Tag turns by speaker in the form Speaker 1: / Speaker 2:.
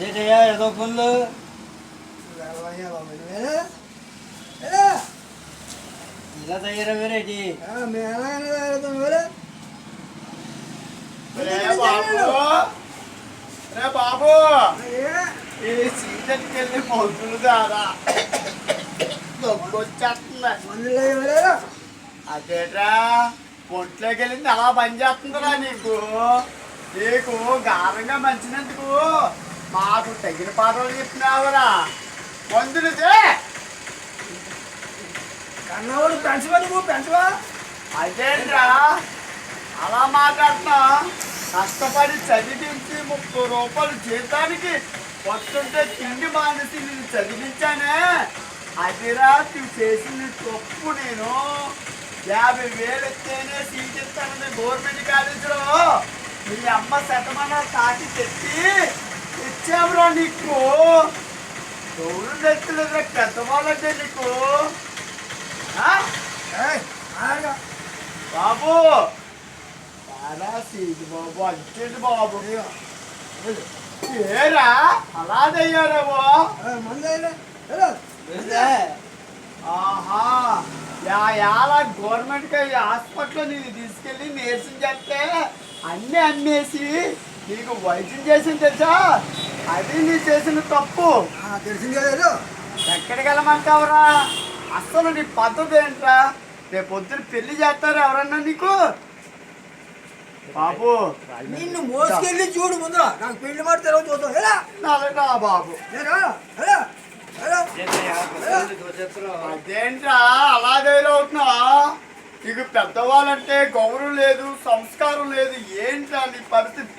Speaker 1: ఏంటయ్యా ఏదో పనులు? ఇలా తయారవేరేటి?
Speaker 2: రే బాబు? ఈ సీజన్కి వెళ్ళి మందులు దారా దొబ్బొచ్చేస్తుంది? అదేట్రా ఒంట్లోకి వెళ్ళింది అలా పని చేస్తుందిరా నీకు నీకు గారంగా మంచినందుకు మాకు తగిన పాటలు చెప్పినావురా. మందులు తే.
Speaker 3: కన్నవాడు పెంచవా నువ్వు? పెంచవా?
Speaker 2: అదేంట్రా అలా మాట్లాడుతున్నా. కష్టపడి చదివించి ముప్పై రూపాయలు జీతానికి వస్తుంటే తిండి మానేసి నేను చదివించానే. అదిరా నువ్వు చేసిన తప్పు నేను. యాభై వేలు ఇస్తేనే సీట్ ఇస్తానని గవర్నమెంట్ కాలేజీలో మీ అమ్మ శతమానాలు తాకి తెచ్చి ఇచ్చావురా నీకు? ఎవరు తెచ్చలేదురా పెద్దవాళ్ళంటే నీకు. బాబు! చాలా సీటు బాబు అంతేంటి బాబు. ఏరా? అలా అయ్యారేమో
Speaker 3: ఏ, మందు అయినా? వెళ్ళు.
Speaker 2: ఆహా. యాల గవర్నమెంట్ హాస్పిటల్ నీకు తీసుకెళ్ళి నేర్సింగ్ చేస్తే అన్నీ అమ్మేసి నీకు వైద్యం చేసింది తెలుసా? అది నీ చేసిన తప్పు.
Speaker 3: తెలిసింది కదా.
Speaker 2: ఎక్కడికి వెళ్ళమంటావురా? అసలు నీ పద్ధతి ఏంట్రా? రేపు పొద్దున పెళ్ళి చేస్తారు ఎవరన్నా నీకు? బాబు.
Speaker 3: నిన్ను మోసుకెళ్ళి చూడు ముందర. నాకు పెళ్ళి మాట తెలవ చూద్దాం. ఎలా?
Speaker 2: నలగా బాబు. అదేంట్రా? అలా అవుతున్నా నీకు పెద్దవాళ్ళంటే గౌరవం లేదు సంస్కారం లేదు. ఏంట్రా నీ పరిస్థితి?